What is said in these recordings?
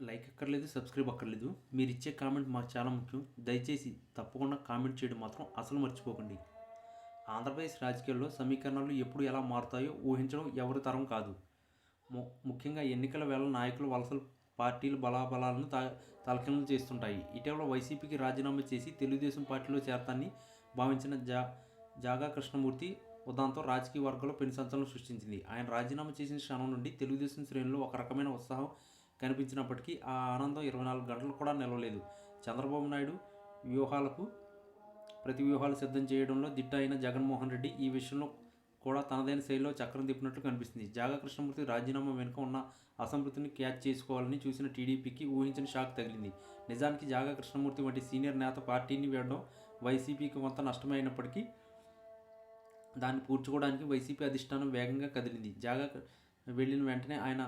Like అక్కర్లేదు subscribe అక్కర్లేదు. మీరు ఇచ్చే కామెంట్ మాకు చాలా ముఖ్యం. దయచేసి తప్పకుండా కామెంట్ చేయడం మాత్రం అసలు మర్చిపోకండి. ఆంధ్రప్రదేశ్ రాజకీయాల్లో సమీకరణాలు ఎప్పుడు ఎలా మారుతాయో ఊహించడం ఎవరి తరం కాదు. ముఖ్యంగా ఎన్నికల వేళ నాయకులు వలసలు పార్టీలు బలాబలాలను త తలకిందులు చేస్తుంటాయి. ఇటీవల వైసీపీకి రాజీనామా చేసి తెలుగుదేశం పార్టీలో చేరతాన్ని భావించిన జా జాగా కృష్ణమూర్తి ఉదాంతం రాజకీయ వర్గంలో పెను సంచలనం సృష్టించింది. ఆయన రాజీనామా చేసిన క్షణం నుండి తెలుగుదేశం శ్రేణులు ఒక రకమైన ఉత్సాహం కనిపించినప్పటికీ ఆ ఆనందం ఇరవై నాలుగు గంటలు కూడా నిలవలేదు. చంద్రబాబు నాయుడు వ్యూహాలకు ప్రతి వ్యూహాలు సిద్ధం చేయడంలో దిట్ట అయిన జగన్మోహన్ రెడ్డి ఈ విషయంలో కూడా తనదైన శైలిలో చక్రం తిప్పినట్లు కనిపిస్తుంది. జాగా కృష్ణమూర్తి రాజీనామా వెనుక ఉన్న అసంతృప్తిని క్యాచ్ చేసుకోవాలని చూసిన టీడీపీకి ఊహించిన షాక్ తగిలింది. నిజానికి జాగా కృష్ణమూర్తి వంటి సీనియర్ నేత పార్టీని వేయడం వైసీపీకి కొంత నష్టమైనప్పటికీ దాన్ని పూడ్చుకోవడానికి వైసీపీ అధిష్టానం వేగంగా కదిలింది. జాగా వెళ్ళిన వెంటనే ఆయన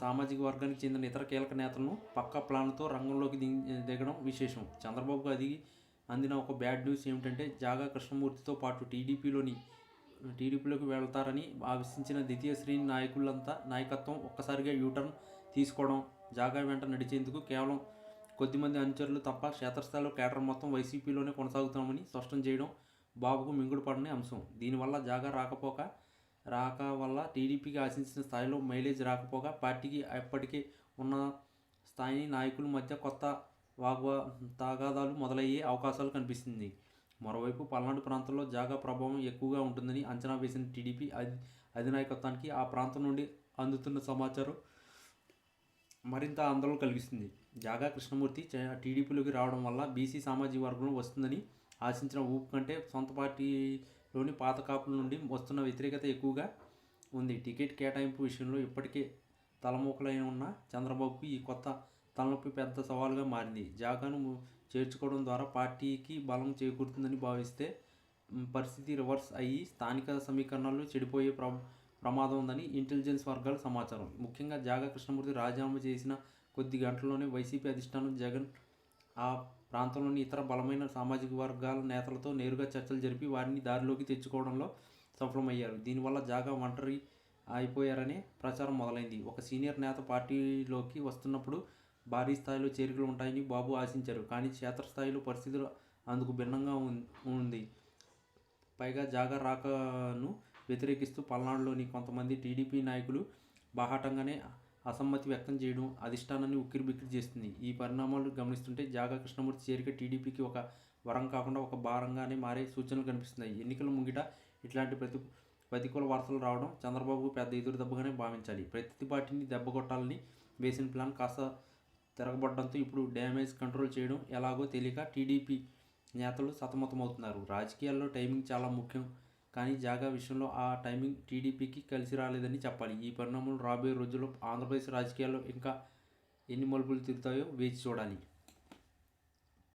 సామాజిక వర్గానికి చెందిన ఇతర కీలక నేతలను పక్కా ప్లాన్తో రంగంలోకి దిగి దిగడం విశేషం. చంద్రబాబుకు అది అందిన ఒక బ్యాడ్ న్యూస్ ఏమిటంటే జాగా కృష్ణమూర్తితో పాటు టీడీపీలోని టీడీపీలోకి వెళ్తారని ఆవిశించిన ద్వితీయ శ్రేణి నాయకులంతా నాయకత్వం ఒక్కసారిగా యూటర్న్ తీసుకోవడం జాగా వెంట నడిచేందుకు కేవలం కొద్దిమంది అనుచరులు తప్ప క్షేత్రస్థాయిలో కేటర్ మొత్తం వైసీపీలోనే కొనసాగుతామని స్పష్టం చేయడం బాబుకు మింగుడు పడని అంశం. దీనివల్ల జాగా రాకపోక రాక వల్ల టీడీపీకి ఆశించిన స్థాయిలో మైలేజ్ రాకపోగా పార్టీకి ఎప్పటికీ ఉన్న స్థాయి నాయకుల మధ్య కొత్త వాగ్వా తాగాదాలు మొదలయ్యే అవకాశాలు కనిపిస్తుంది. మరోవైపు పల్నాడు ప్రాంతంలో జాగా ప్రభావం ఎక్కువగా ఉంటుందని అంచనా వేసిన టీడీపీ అధి అధినాయకత్వానికి ఆ ప్రాంతం నుండి అందుతున్న సమాచారం మరింత ఆందోళన కలిగిస్తుంది. జాగా కృష్ణమూర్తి టీడీపీలోకి రావడం వల్ల బీసీ సామాజిక వర్గంలో వస్తుందని ఆశించిన ఊపు కంటే సొంత పార్టీ లోని పాత కాపుల నుండి వస్తున్న వ్యతిరేకత ఎక్కువగా ఉంది. టికెట్ కేటాయింపు విషయంలో ఇప్పటికే తలమూకలైన ఉన్న చంద్రబాబుకు ఈ కొత్త తలనొప్పి పెద్ద సవాలుగా మారింది. జాగాను చేర్చుకోవడం ద్వారా పార్టీకి బలం చేకూరుతుందని భావిస్తే పరిస్థితి రివర్స్ అయ్యి స్థానిక సమీకరణాలు చెడిపోయే ప్ర ప్రమాదం ఉందని ఇంటెలిజెన్స్ వర్గాల సమాచారం. ముఖ్యంగా జాగా కృష్ణమూర్తి రాజీనామా చేసిన కొద్ది గంటల్లోనే వైసీపీ అధిష్టానం జగన్ ఆ ప్రాంతంలోని ఇతర బలమైన సామాజిక వర్గాల నేతలతో నేరుగా చర్చలు జరిపి వారిని దారిలోకి తెచ్చుకోవడంలో సఫలమయ్యారు. దీనివల్ల జాగా ఒంటరి అయిపోయారనే ప్రచారం మొదలైంది. ఒక సీనియర్ నేత పార్టీలోకి వస్తున్నప్పుడు భారీ స్థాయిలో చేరికలు ఉంటాయని బాబు ఆశించారు. కానీ క్షేత్రస్థాయిలో పరిస్థితులు అందుకు భిన్నంగా ఉంది. పైగా జాగా రాకను వ్యతిరేకిస్తూ పల్నాడులోని కొంతమంది టీడీపీ నాయకులు బాహాటంగానే అసమ్మతి వ్యక్తం చేయడం అధిష్టానాన్ని ఉక్కిరిబిక్కిరి చేస్తుంది. ఈ పరిణామాలు గమనిస్తుంటే జాగా కృష్ణమూర్తి చేరిక టీడీపీకి ఒక వరం కాకుండా ఒక భారంగానే మారే సూచనలు కనిపిస్తున్నాయి. ఎన్నికల ముంగిట ఇట్లాంటి ప్రతి ప్రతికూల వార్తలు రావడం చంద్రబాబు పెద్ద ఎదురు దెబ్బగానే భావించాలి. ప్రతి పార్టీని దెబ్బ కొట్టాలని వేసిన ప్లాన్ కాస్త తిరగబడడంతో ఇప్పుడు డ్యామేజ్ కంట్రోల్ చేయడం ఎలాగో తెలియక టీడీపీ నేతలు సతమతమవుతున్నారు. రాజకీయాల్లో టైమింగ్ చాలా ముఖ్యం. కానీ జాగా విషయంలో ఆ టైమింగ్ టీడీపీకి కలిసి రాలేదని చెప్పాలి. ఈ పరిణామాలు రాబోయే రోజుల్లో ఆంధ్రప్రదేశ్ రాజకీయాల్లో ఇంకా ఎన్ని మలుపులు తిరుగుతాయో వేచి చూడాలి.